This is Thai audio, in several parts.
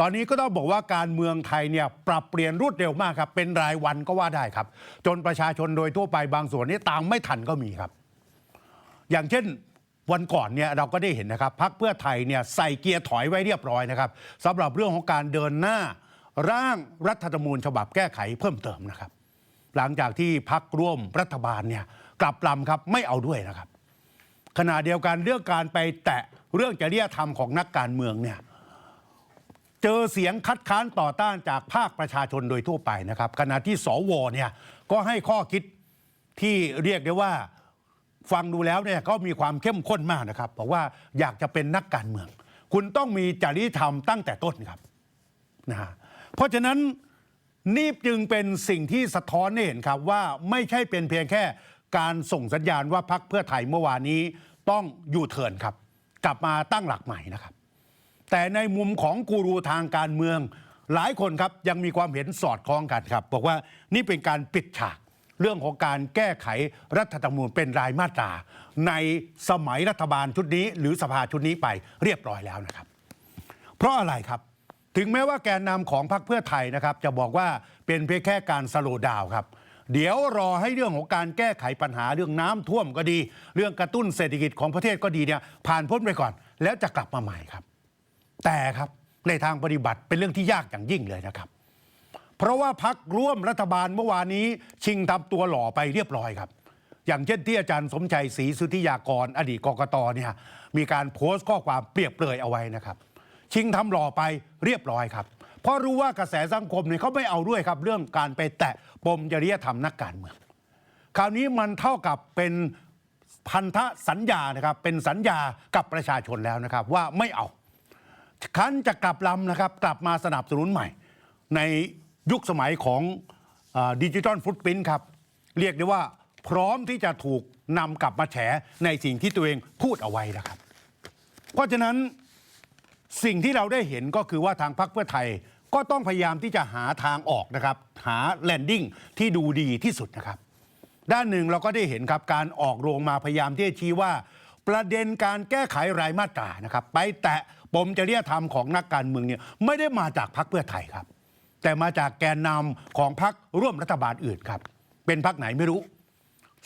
ตอนนี้ก็ต้องบอกว่าการเมืองไทยเนี่ยปรับเปลี่ยนรวดเร็วมากครับ เป็นรายวันก็ว่าได้ครับ จนประชาชนโดยทั่วไปบางส่วนนี่ตามไม่ทันก็มีครับ อย่างเช่นวันก่อนเนี่ยเราก็ได้เห็นนะครับพักเพื่อไทยเนี่ยใส่เกียร์ถอยไว้เรียบร้อยนะครับสำหรับเรื่องของการเดินหน้าร่างรัฐธรรมนูญฉบับแก้ไขเพิ่มเติมนะครับ หลังจากที่พักร่วมรัฐบาลเนี่ยกลับลำครับไม่เอาด้วยนะครับ ขณะเดียวกันเรื่องการไปแตะเรื่องจริยธรรมของนักการเมืองเนี่ย เจอเสียงคัดค้านต่อต้านจากภาคประชาชนโดยทั่วไปนะครับ ขณะที่สวเนี่ยก็ให้ข้อคิดที่เรียกได้ว่าฟังดูแล้วเนี่ยก็มีความเข้มข้นมากนะครับบอกว่าอยากจะเป็นนักการเมือง คุณต้องมีจริยธรรมตั้งแต่ต้นครับนะฮะเพราะฉะนั้นนี่จึงเป็นสิ่งที่สะท้อนให้เห็นครับว่าไม่ใช่เป็นเพียงแค่การส่งสัญญาณว่าพักเพื่อไทยเมื่อวานนี้ต้องยูเทินครับ กลับมาตั้งหลักใหม่นะครับ แต่ในมุมของกูรูทางการเมือง หลายคนครับยังมีความเห็นสอดคล้องกันครับ บอกว่านี่เป็นการปิดฉากเรื่องของการแก้ไขรัฐธรรมนูญเป็นรายมาตรา ในสมัยรัฐบาลชุดนี้ หรือสภาชุดนี้ไปเรียบร้อยแล้วนะครับ เพราะอะไรครับถึงแม้ว่าแกนนำของพรรคเพื่อไทยนะครับ จะบอกว่าเป็นเพียงแค่การสโลดาวครับ เดี๋ยวรอให้เรื่องของการแก้ไขปัญหาเรื่องน้ำท่วมก็ดี เรื่องกระตุ้นเศรษฐกิจของประเทศก็ดีเนี่ยผ่านพ้นไปก่อน แล้วจะกลับมาใหม่ครับ แต่ครับในทางปฏิบัติเป็นเรื่องที่ยากอย่างยิ่งเลยนะครับ เพราะว่าพักร่วมรัฐบาลเมื่อวานนี้ ชิงทำตัวหล่อไปเรียบร้อยครับ อย่างเช่นที่อาจารย์สมชัยศรีสุธิยากร อดีตกกตเนี่ยมีการโพสต์ข้อความเปรียบเปรยเอาไว้นะครับ ชิงทำหล่อไปเรียบร้อยครับ เพราะรู้ว่ากระแสสังคมเนี่ยเขาไม่เอาด้วยครับ เรื่องการไปแตะปมจริยธรรมนักการเมืองคราวนี้มันเท่ากับเป็นพันธสัญญานะครับเป็นสัญญากับประชาชนแล้วนะครับว่าไม่เอา คันจะกลับลำนะครับ กลับมาสนับสนุนใหม่ ในยุคสมัยของดิจิ t a ลฟุตพิ้นครับ เรียกได้ว่าพร้อมที่จะถูกนำกลับมาแฉในสิ่งที่ตัวเองพูดเอาไว้นะครับ เพราะฉะนั้นสิ่งที่เราได้เห็นก็คือว่าทางพรรคเพื่อไทยก็ต้องพยายามที่จะหาทางออกนะครับ หาแลนดิ้งที่ดูดีที่สุดนะครับ ด้านหนึ่งเราก็ได้เห็นครับการออกโรงมาพยายามที่จะชี้ว่า ประเด็นการแก้ไขรายมาตรานะครับไปแตะปมจริยธรรมของนักการเมืองเนี่ยไม่ได้มาจากพรรคเพื่อไทยครับ แต่มาจากแกนนำของพรรคร่วมรัฐบาลอื่นครับ เป็นพรรคไหนไม่รู้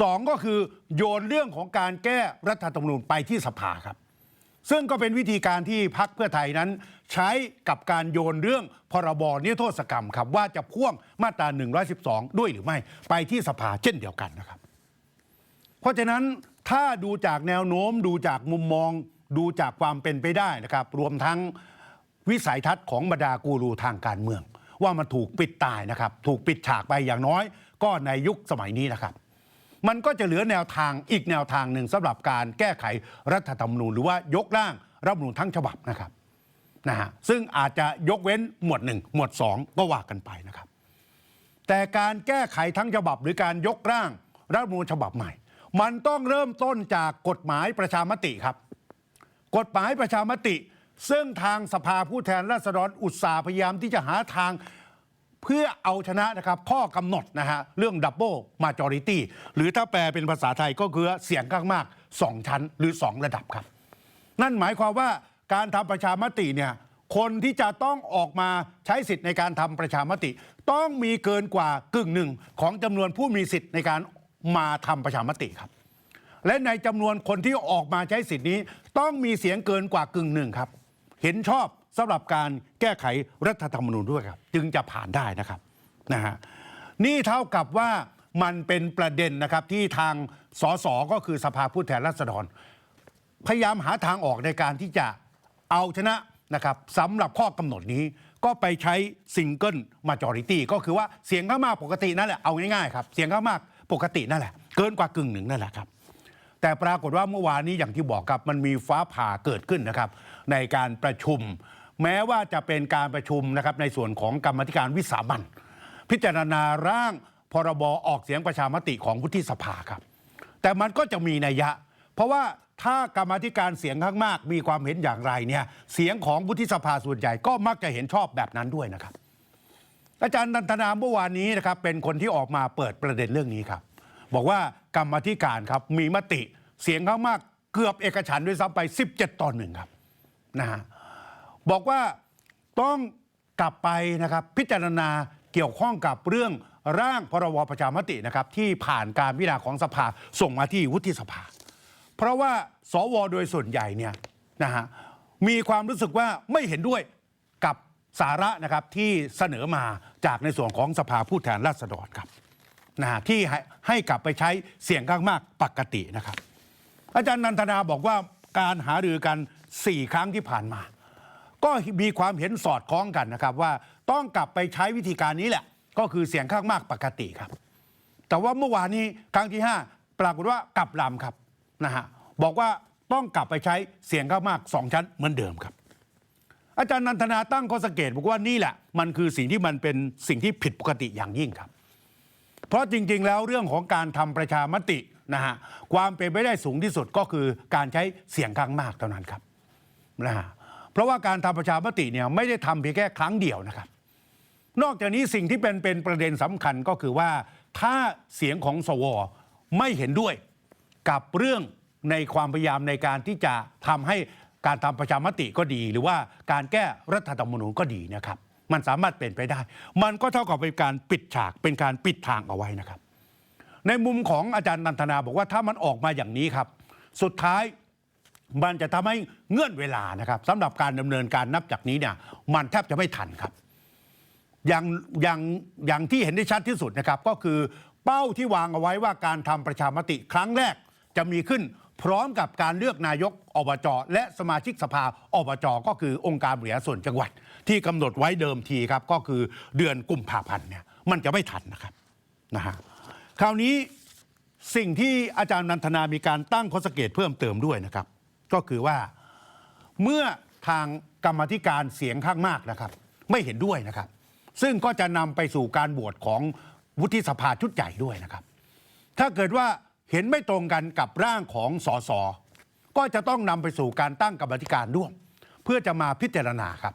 สองก็คือโยนเรื่องของการแก้รัฐธรรมนูญไปที่สภาครับ ซึ่งก็เป็นวิธีการที่พักเพื่อไทยนั้น ใช้กับการโยนเรื่องพรบนิรโทษกรรมครับ ว่าจะพ่วงมาตรา112 ด้วยหรือไม่ไปที่สภาเช่นเดียวกันนะครับ เพราะฉะนั้น ถ้าดูจากแนวโน้มดูจากมุมมองดูจากความเป็นไปได้นะครับ รวมทั้งวิสัยทัศน์ของบรรดากูรูทางการเมือง ว่ามันถูกปิดตายนะครับ ถูกปิดฉากไปอย่างน้อย ก็ในยุคสมัยนี้นะครับ มันก็จะเหลือแนวทางอีกแนวทางหนึ่งสำหรับการแก้ไขรัฐธรรมนูญหรือว่ายกร่างรัฐธรรมนูญทั้งฉบับนะครับนะฮะซึ่งอาจจะยกเว้นหมวดหนึ่งหมวดสองก็ว่ากันไปนะครับ แต่การแก้ไขทั้งฉบับหรือการยกร่างรัฐธรรมนูญฉบับใหม่ มันต้องเริ่มต้นจากกฎหมายประชามติครับ กฎหมายประชามติ ซึ่งทางสภาผู้แทนราษฎรอุตสาห์พยายามที่จะหาทางเพื่อเอาชนะนะครับ ข้อกำหนดนะฮะ เรื่องดับเบิลมาจอริตี้หรือถ้าแปลเป็นภาษาไทยก็คือเสียงข้างมาก 2 ชั้นหรือ 2 ระดับครับ นั่นหมายความว่าการทำประชามติเนี่ยคนที่จะต้องออกมาใช้สิทธิ์ในการทำประชามติ ต้องมีเกินกว่ากึ่งหนึ่งของจำนวนผู้มีสิทธิ์ในการ มาทำประชามติครับ และในจำนวนคนที่ออกมาใช้สิทธินี้ ต้องมีเสียงเกินกว่ากึ่งหนึ่งครับ เห็นชอบสำหรับการแก้ไขรัฐธรรมนูญด้วยครับ จึงจะผ่านได้นะครับนะฮะนี่เท่ากับว่ามันเป็นประเด็นนะครับที่ทางสสก็คือสภาผู้แทนราษฎร พยายามหาทางออกในการที่จะเอาชนะนะครับสำหรับข้อกำหนดนี้ก็ไปใช้ซิงเกิลมาจอริตี้ก็คือว่าเสียงข้างมากปกตินั่นแหละเอาง่ายๆครับ เสียงข้างมาก ปกตินั่นแหละ เกินกว่ากึ่งหนึ่งนั่นแหละครับ แต่ปรากฏว่าเมื่อวานนี้อย่างที่บอกครับมันมีฟ้าผ่าเกิดขึ้นนะครับ ในการประชุม แม้ว่าจะเป็นการประชุมนะครับในส่วนของกรรมธิการวิสามันพิจารณาร่างพรบออกเสียงประชามติของวุฒิสภาครับ แต่มันก็จะมีนัยยะ เพราะว่าถ้ากรรมธิการเสียงข้างมาก มีความเห็นอย่างไรเนี่ยเสียงของวุฒิสภาส่วนใหญ่ก็มักจะเห็นชอบแบบนั้นด้วยนะครับ อาจารย์นันทนาเมื่อวานนี้นะครับเป็นคนที่ออกมาเปิดประเด็นเรื่องนี้ครับ บอกว่ากรรมธิการครับมีมติเสียงข้างมากเกือบเอกฉันด้วยซ้ำไป 17 ต่อหนึ่งครับนะฮะบอกว่าต้องกลับไปนะครับพิจารณาเกี่ยวข้องกับเรื่องร่างพรบประชามตินะครับที่ผ่านการพิจารณาของสภาส่งมาที่วุฒิสภา เพราะว่าสวโดยส่วนใหญ่เนี่ยนะฮะมีความรู้สึกว่าไม่เห็นด้วย สาระนะครับที่เสนอมาจากในส่วนของสภาผู้แทนราษฎรครับนะฮะที่ให้ให้กลับไปใช้เสียงข้างมากปกตินะครับ อาจารย์นันทนาบอกว่าการหารือกัน 4 ครั้งที่ผ่านมา ก็มีความเห็นสอดคล้องกันนะครับ ว่าต้องกลับไปใช้วิธีการนี้แหละ ก็คือเสียงข้างมากปกติครับ แต่ว่าเมื่อวานนี้ครั้งที่ 5 ปรากฏว่ากลับลำครับนะฮะบอกว่าต้องกลับไปใช้เสียงข้างมากสองชั้นเหมือนเดิมครับ อาจารย์นันทนาตั้งข้อสังเกตบอกว่านี่แหละ มันคือสิ่งที่มันเป็นสิ่งที่ผิดปกติอย่างยิ่งครับ เพราะจริงๆ แล้วเรื่องของการทำประชามตินะฮะความเป็นไปได้สูงที่สุดก็คือการใช้เสียงข้างมากเท่านั้นครับนะฮะเพราะว่าการทำประชามติเนี่ยไม่ได้ทำเพียงแค่ครั้งเดียวนะครับ นอกจากนี้สิ่งที่เป็นเป็นประเด็นสำคัญก็คือว่าถ้าเสียงของสวไม่เห็นด้วยกับเรื่องในความพยายามในการที่จะทำให้ การทำประชามติก็ดี หรือว่าการแก้รัฐธรรมนูญก็ดีนะครับ มันสามารถเป็นไปได้ มันก็เท่ากับเป็นการปิดฉากเป็นการปิดทางเอาไว้นะครับ ในมุมของอาจารย์นันทนาบอกว่าถ้ามันออกมาอย่างนี้ครับ สุดท้ายมันจะทำให้เงื่อนเวลานะครับสำหรับการดำเนินการนับจากนี้เนี่ยมันแทบจะไม่ทันครับ อย่างอย่างอย่างที่เห็นได้ชัดที่สุดนะครับ ก็คือเป้าที่วางเอาไว้ว่าการทำประชามติครั้งแรกจะมีขึ้น พร้อมกับการเลือกนายกอบจและสมาชิกสภาอบจก็คือองค์การบริหารส่วนจังหวัด ที่กำหนดไว้เดิมทีครับก็คือเดือนกุมภาพันธ์เนี่ยมันจะไม่ทันนะครับนะฮะคราวนี้สิ่งที่อาจารย์นันทนามีการตั้งข้อสังเกตเพิ่มเติมด้วยนะครับ ก็คือว่าเมื่อทางกรรมธิการเสียงข้างมากนะครับ ไม่เห็นด้วยนะครับ ซึ่งก็จะนำไปสู่การบวชของวุฒิสภาชุดใหญ่ด้วยนะครับ ถ้าเกิดว่า เห็นไม่ตรงกันกับร่างของสสก็จะต้องนำไปสู่การตั้งกรรมธิการร่วม เพื่อจะมาพิจารณาครับ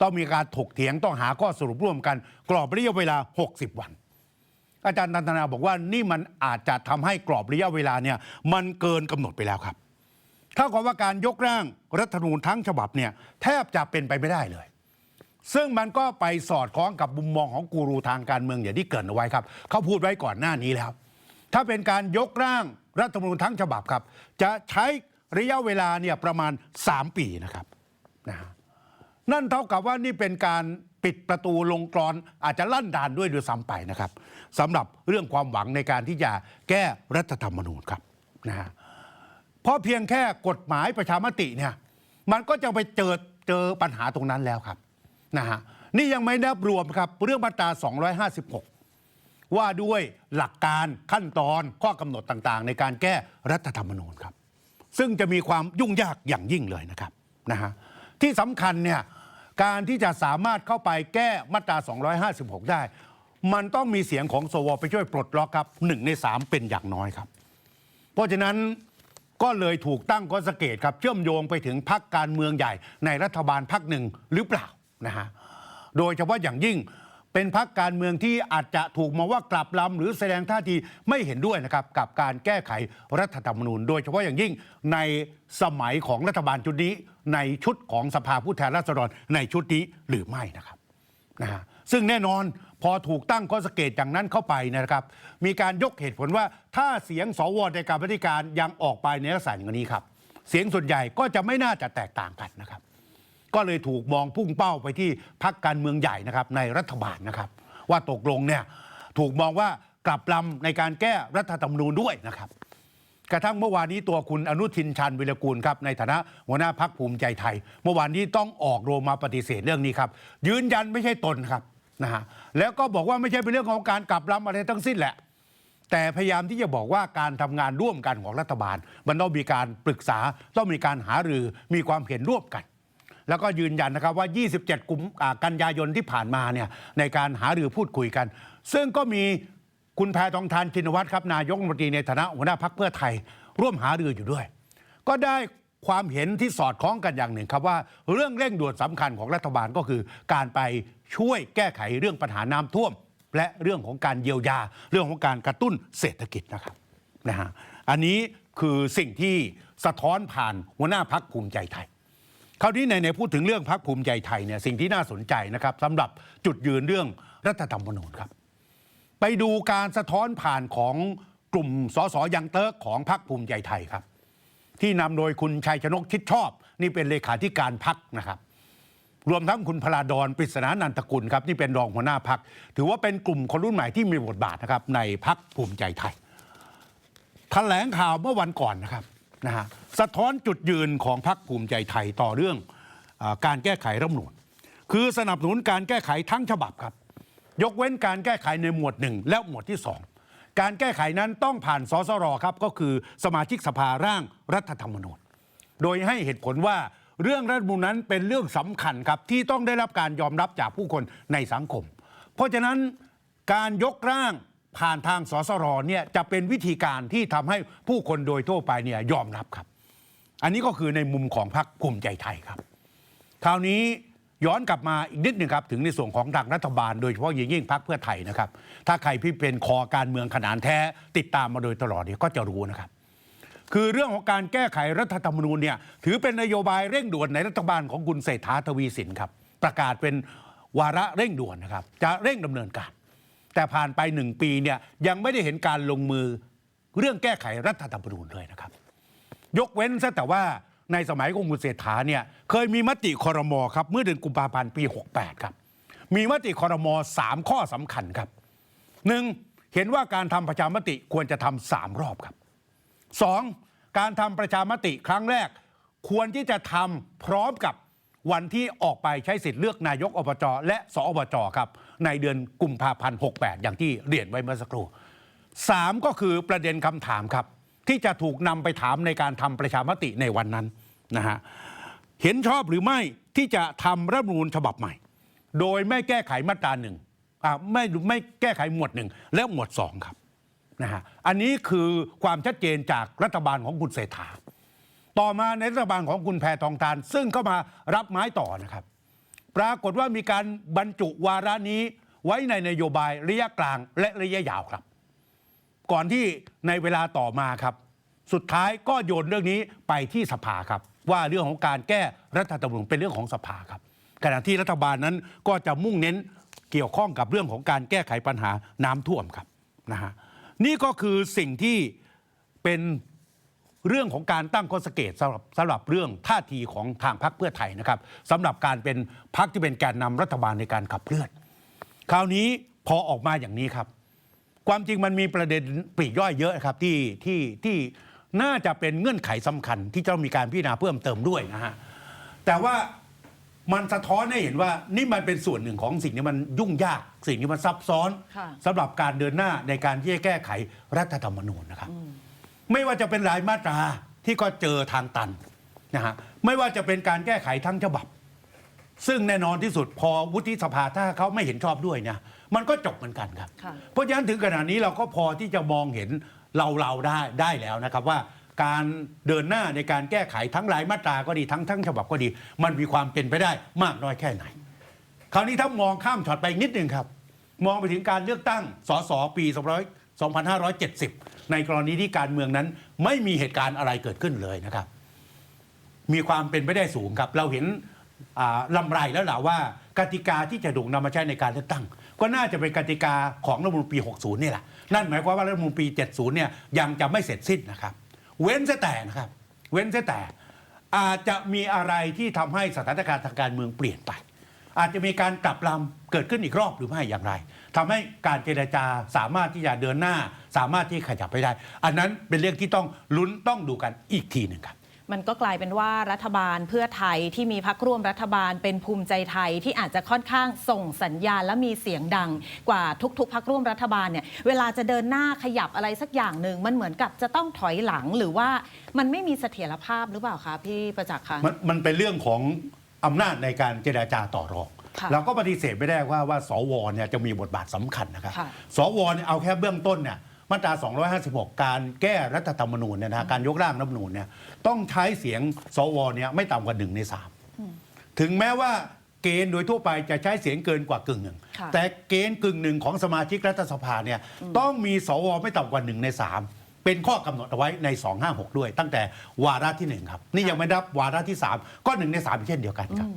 ต้องมีการถกเถียงต้องหาข้อสรุปร่วมกัน กรอบระยะเวลา 60 วัน อาจารย์นันทนาบอกว่านี่มันอาจจะทำให้กรอบระยะเวลาเนี่ยมันเกินกำหนดไปแล้วครับเท่ากับว่าการยกร่างรัฐธรรมนูญทั้งฉบับเนี่ยแทบจะเป็นไปไม่ได้เลย ซึ่งมันก็ไปสอดคล้องกับมุมมองของกูรูทางการเมืองอย่างที่เกิดเอาไว้ครับ เขาพูดไว้ก่อนหน้านี้แล้ว ถ้าเป็นการยกร่างรัฐธรรมนูญทั้งฉบับครับ จะใช้ระยะเวลาเนี่ยประมาณ 3 ปีนะครับนะฮะนั่นเท่ากับว่านี่เป็นการปิดประตูลงกรอนอาจจะลั่นดานด้วยด้วยซ้ำไปนะครับสำหรับเรื่องความหวังในการที่จะแก้รัฐธรรมนูญครับนะฮะเพราะเพียงแค่กฎหมายประชามติเนี่ยมันก็จะไปเจอเจอปัญหาตรงนั้นแล้วครับนะฮะนี่ยังไม่นับรวมครับเรื่องมาตรา 256 ว่าด้วยหลักการขั้นตอนข้อกำหนดต่างๆ ในการแก้รัฐธรรมนูญครับ ซึ่งจะมีความยุ่งยากอย่างยิ่งเลยนะครับนะฮะที่สำคัญเนี่ยการที่จะสามารถเข้าไปแก้มาตรา 256 ได้ มันต้องมีเสียงของสวไปช่วยปลดล็อกครับหนึ่งในสามเป็นอย่างน้อยครับ เพราะฉะนั้นก็เลยถูกตั้งข้อสเกตครับเชื่อมโยงไปถึงพักการเมืองใหญ่ในรัฐบาลพักหนึ่งหรือเปล่านะฮะโดยเฉพาะอย่างยิ่ง เป็นพักการเมืองที่อาจจะถูกมองว่ากลับลำหรือแสดงท่าทีไม่เห็นด้วยนะครับกับการแก้ไขรัฐธรรมนูญ โดยเฉพาะอย่างยิ่งในสมัยของรัฐบาลชุดนี้ ในชุดของสภาผู้แทนราษฎรในชุดนี้หรือไม่นะครับนะฮะซึ่งแน่นอนพอถูกตั้งข้อสังเกตอย่างนั้นเข้าไปนะครับ มีการยกเหตุผลว่าถ้าเสียงสวในการปฏิการยังออกไปในลักษณะอย่างนี้ครับ เสียงส่วนใหญ่ก็จะไม่น่าจะแตกต่างกันนะครับ ก็เลยถูกมองพุ่งเป้าไปที่พรรคการเมืองใหญ่นะครับในรัฐบาลนะครับ ว่าตกลงเนี่ยถูกมองว่ากลับลำในการแก้รัฐธรรมนูญด้วยนะครับ กระทั่งเมื่อวานนี้ตัวคุณอนุทินชันวิรกูลครับในฐานะหัวหน้าพักภูมิใจไทย เมื่อวานนี้ต้องออกโรงมาปฏิเสธเรื่องนี้ครับ ยืนยันไม่ใช่ตนครับนะฮะแล้วก็บอกว่าไม่ใช่เป็นเรื่องของการกลับลำอะไรทั้งสิ้นแหละแต่พยายามที่จะบอกว่าการทำงานร่วมกันของรัฐบาล มันต้องมีการปรึกษาต้องมีการหารือมีความเห็นร่วมกัน แล้วก็ยืนยันนะครับว่า 27 กุมอ่ากันยายนที่ผ่านมาเนี่ยในการหารือพูดคุยกัน ซึ่งก็มีคุณแพทองทานชินวัตรครับนายกรัฐมนตรีในฐานะหัวหน้าพักเพื่อไทย ร่วมหารืออยู่ด้วย ก็ได้ความเห็นที่สอดคล้องกันอย่างหนึ่งครับว่าเรื่องเร่งด่วนสำคัญของรัฐบาลก็คือการไปช่วยแก้ไขเรื่องปัญหาน้ำท่วม และเรื่องของการเยียวยา เรื่องของการกระตุ้นเศรษฐกิจนะครับนะฮะอันนี้คือสิ่งที่สะท้อนผ่านหัวหน้าพักภูมิใจไทย คราวนี้ในในพูดถึงเรื่องพักภูมิใจไทยเนี่ยสิ่งที่น่าสนใจนะครับสำหรับจุดยืนเรื่องรัฐธรรมนูญครับ ไปดูการสะท้อนผ่านของกลุ่มสสยังเติร์กของพรรคภูมิใจไทยครับ ที่นำโดยคุณชัยชนกชิดชอบ นี่เป็นเลขาธิการพักนะครับ รวมทั้งคุณพลาดอนปริศนานันทกุลครับนี่เป็นรองหัวหน้าพัก ถือว่าเป็นกลุ่มคนรุ่นใหม่ที่มีบทบาทนะครับในพักภูมิใจไทยแถลงข่าวเมื่อวันก่อนนะครับ นะฮะสะท้อนจุดยืนของพรรคภูมิใจไทยต่อเรื่องอการแก้ไขรัฐมนูญคือสนับสนุนการแก้ไขทั้งฉบับครับ ยกเว้นการแก้ไขในหมวดหนึ่งและหมวดที่สองการแก้ไขนั้นต้องผ่านสสรครับก็คือสมาชิกสภาร่างรัฐธรรมนูญ โดยให้เหตุผลว่าเรื่องรัฐมนูญนั้นเป็นเรื่องสำคัญครับที่ต้องได้รับการยอมรับจากผู้คนในสังคม เพราะฉะนั้นการยกร่าง ผ่านทางสสรเนี่ยจะเป็นวิธีการที่ทำให้ผู้คนโดยทั่วไปเนี่ยยอมรับครับ อันนี้ก็คือในมุมของพรรคภูมิใจไทยครับ คราวนี้ย้อนกลับมาอีกนิดหนึ่งครับ ถึงในส่วนของทางรัฐบาลโดยเฉพาะยิ่งยิ่งพรรคเพื่อไทยนะครับ ถ้าใครที่เป็นคอการเมืองขนานแท้ติดตามมาโดยตลอดเนี่ยก็จะรู้นะครับ คือเรื่องของการแก้ไขรัฐธรรมนูญเนี่ยถือเป็นนโยบายเร่งด่วนในรัฐบาลของคุณเศรษฐาทวีสินครับ ประกาศเป็นวาระเร่งด่วนนะครับ จะเร่งดำเนินการ แต่ผ่านไปหนึ่งปีเนี่ยยังไม่ได้เห็นการลงมือเรื่องแก้ไขรัฐธรรมนูญเลยนะครับ ยกเว้นซะแต่ว่าในสมัยของคุณเศรษฐาเนี่ยเคยมีมติคอรมอครับเมื่อเดือนกุมภาพันธ์ปี 68 ครับ มีมติคอรมอสามข้อสำคัญครับหนึ่งเห็นว่าการทำประชามติควรจะทำสามรอบครับสองการทำประชามติครั้งแรก ควรที่จะทำพร้อมกับ วันที่ออกไปใช้สิทธิ์เลือกนายกอบจและสอบจครับ ในเดือนกุมภาพันธ์68 อย่างที่เรียนไว้เมื่อสักครู่สามก็คือประเด็นคำถามครับ ที่จะถูกนำไปถามในการทำประชามติในวันนั้นนะฮะเห็นชอบหรือไม่ที่จะทำรัฐมนูญฉบับใหม่ โดยไม่แก้ไขมาตราหนึ่งอ่าไม่ไม่แก้ไขหมวดหนึ่งและหมวดสองครับนะฮะอันนี้คือความชัดเจนจากรัฐบาลของคุณเศรษฐา ต่อมาในรัฐบาลของคุณแพทองทาน ซึ่งก็มารับไม้ต่อนะครับ ปรากฏว่ามีการบรรจุวาระนี้ไว้ในนโยบายระยะกลางและระยะยาวครับ ก่อนที่ในเวลาต่อมาครับ สุดท้ายก็โยนเรื่องนี้ไปที่สภาครับ ว่าเรื่องของการแก้รัฐธรรมนูญเป็นเรื่องของสภาครับ ขณะที่รัฐบาลนั้นก็จะมุ่งเน้นเกี่ยวข้องกับเรื่องของการแก้ไขปัญหาน้ำท่วมครับนะฮะนี่ก็คือสิ่งที่เป็น เรื่องของการตั้งข้อสังเกตสำหรับสำหรับเรื่องท่าทีของทางพรรคเพื่อไทยนะครับสำหรับการเป็นพรรคที่เป็นแกนนำรัฐบาลในการขับเคลื่อน คราวนี้พอออกมาอย่างนี้ครับ ความจริงมันมีประเด็นปลีกย่อยเยอะครับที่ที่ที่น่าจะเป็นเงื่อนไขสำคัญที่จะต้องมีการพิจารณาเพิ่มเติมด้วยนะฮะแต่ว่ามันสะท้อนให้เห็นว่านี่มันเป็นส่วนหนึ่งของสิ่งที่มันยุ่งยาก สิ่งที่มันซับซ้อนค่ะสำหรับการเดินหน้าในการที่จะแก้ไขรัฐธรรมนูญนะครับ ไม่ว่าจะเป็นรายมาตราที่ก็เจอทางตันนะฮะไม่ว่าจะเป็นการแก้ไขทั้งฉบับ ซึ่งแน่นอนที่สุดพอวุฒิสภาถ้าเขาไม่เห็นชอบด้วยเนี่ยมันก็จบเหมือนกันครับค่ะเพราะฉะนั้นถึงขนาดนี้เราก็พอที่จะมองเห็นเราเราได้ได้แล้วนะครับว่าการเดินหน้าในการแก้ไขทั้งรายมาตราก็ดีทั้งทั้งฉบับก็ดี มันมีความเป็นไปได้มากน้อยแค่ไหน คราวนี้ถ้ามองข้ามช็อตไปอีกนิดหนึ่งครับ มองไปถึงการเลือกตั้งสสปี 2570 ในกรณีที่การเมืองนั้นไม่มีเหตุการณ์อะไรเกิดขึ้นเลยนะครับ มีความเป็นไปได้สูงครับ เราเห็นลำไรแล้วล่ะว่ากติกาที่จะถูกนำมาใช้ในการเลือกตั้ง ก็น่าจะเป็นกติกาของรัฐมนูญปี 60 นี่แหละ นั่นหมายความว่ารัฐมนูญปี 70 เนี่ยยังจะไม่เสร็จสิ้นนะครับ เว้นแต่นะครับ เว้นแต่แต่อาจจะมีอะไรที่ทำให้สถานการณ์ทางการเมืองเปลี่ยนไป อาจจะมีการกลับลำเกิดขึ้นอีกรอบหรือไม่อย่างไร ทำให้การเจรจาสามารถที่จะเดินหน้า สามารถที่ขยับไปได้ อันนั้นเป็นเรื่องที่ต้องลุ้นต้องดูกันอีกทีหนึ่งครับมันก็กลายเป็นว่ารัฐบาลเพื่อไทยที่มีพักร่วมรัฐบาลเป็นภูมิใจไทยที่อาจจะค่อนข้างส่งสัญญาณและมีเสียงดังกว่าทุกๆ พักร่วมรัฐบาลเนี่ยเวลาจะเดินหน้าขยับอะไรสักอย่างหนึ่งมันเหมือนกับจะต้องถอยหลังหรือว่ามันไม่มีเสถียรภาพหรือเปล่าคะพี่ประจักษ์คะมันมันเป็นเรื่องของอำนาจในการเจราจาต่อรองค่ะ เราก็ปฏิเสธไม่ได้ว่าว่าสวเนี่ยจะมีบทบาทสำคัญนะครับค่ะสวเนี่ยเอาแค่เบื้องต้นเนี่ยมาตรา 256 การแก้รัฐธรรมนูญเนี่ยนะการยกร่างรัฐธรรมนูญเนี่ยต้องใช้เสียงสวเนี่ยไม่ต่ำกว่าหนึ่งในสามถึงแม้ว่าเกณฑ์โดยทั่วไปจะใช้เสียงเกินกว่ากึ่งหนึ่งค่ะแต่เกณฑ์กึ่งหนึ่งของสมาชิกรัฐสภาเนี่ยต้องมีสวไม่ต่ำกว่าหนึ่งในสามเป็นข้อกำหนดเอาไว้ใน 256 ด้วย ตั้งแต่วาระที่หนึ่งครับ นี่ยังไม่นับวาระที่ 3 ก็หนึ่งใน3เช่นเดียวกันครับ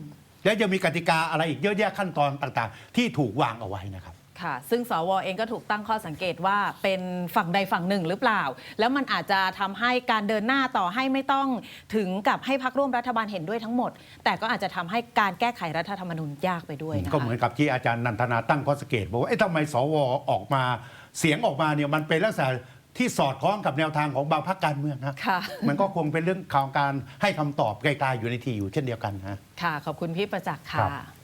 และจะมีกติกาอะไรอีกเยอะแยะขั้นตอนต่างๆ ที่ถูกวางเอาไว้นะครับค่ะ ซึ่งสวเองก็ถูกตั้งข้อสังเกตว่าเป็นฝั่งใดฝั่งหนึ่งหรือเปล่า แล้วมันอาจจะทำให้การเดินหน้าต่อให้ไม่ต้องถึงกับให้พักร่วมรัฐบาลเห็นด้วยทั้งหมด แต่ก็อาจจะทำให้การแก้ไขรัฐธรรมนูญยากไปด้วยนะคะก็เหมือนกับที่อาจารย์นันทนาตั้งข้อสังเกตบอกว่าเอ๊ะทำไมสวออกมาเสียงออกมาเนี่ยมันเป็นลักษณะ ที่สอดคล้องกับแนวทางของบางพรรคการเมืองนะค่ะ มันก็คงเป็นเรื่องของการให้คำตอบไกลๆอยู่ในทีอยู่เช่นเดียวกันนะ ค่ะ ขอบคุณพี่ประจักษ์ครัค่ะ บ